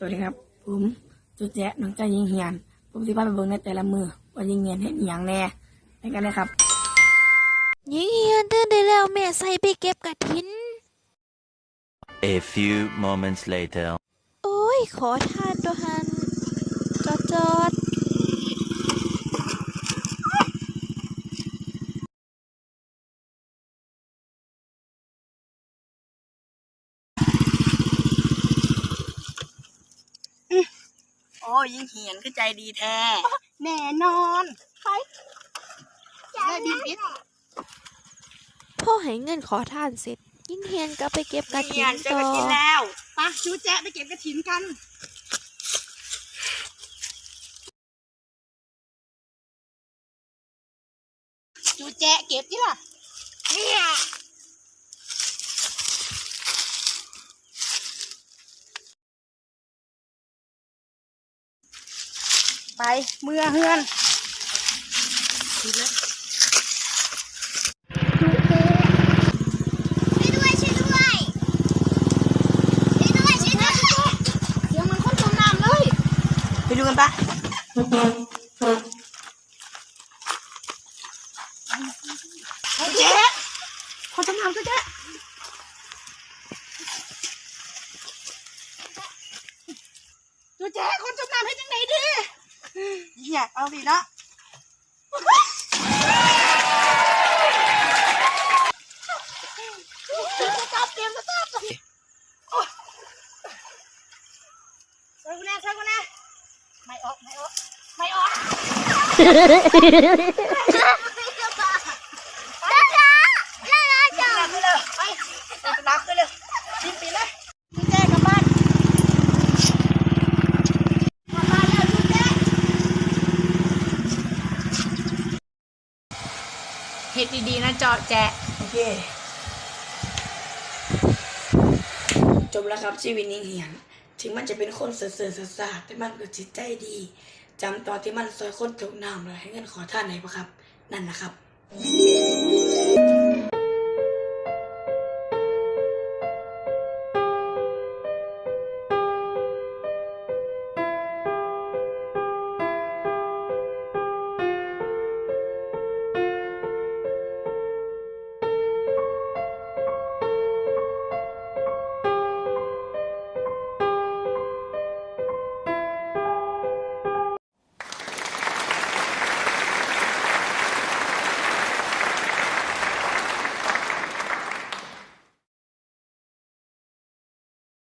สวัสดีครับ ผมจุดแจ๊ะน้องจ้ายิงเฮียน ผมสิพาไปเบิ่งในแต่ละมือว่ายิงเฮียนเห็นอหย่างแน่ไปกันเลยครับ ยิงเฮียนตื่นได้แล้วแม่ใส่ไปเก็บกระถิน A few moments later. โอ้ย ขอทานตัวหันจอดจอด อ้ยิงเฮียนคือใจดีแท้แน่นอนไปได้บินปิดพ่อให้เงินขอทานเสร็จ ยิงเฮียนก็ไปเก็บกระถินต่อวไปจูแจ๊ะไปเก็บกระถินกันจูแจ๊ะเก็บที่ล่ะเนี่ย ไปเมื่อเฮือนดีเลยช่วยด้วยช่วยด้วยช่วยด้วยช่วยด้วยเสียงมันคนจมน้ำเลยไปดูกันปะจูแจ๊ะคนจมน้ำจูแจ๊ะจูแจ๊ะคนจมน้ำให้จังไหนดี เหี้ยเอาสินะต๊อปเตรียมต๊อปโอ้ยช่วยกูนะช่กูนะไม่ออกไม่ออกไม่ออก จ้าจ้าจ้าจ้า ไปเลยไปไปดักไปเลยปีนปีนเลยจุ๊แจ๊กลับบ้านกลับบ้านแล้วจุ๊แจ๊ เฮ็ดดีๆนะเจาะแจ๊ะโอเค จบแล้วครับชีวิตยิงเหียน ถึงมันจะเป็นคนเสือเสือสาแต่มันก็จิตใจดีจำตอนที่มันซอยคนตกน้ำแล้วให้เงินขอท่านไหนปะครับ นั่นแหละครับ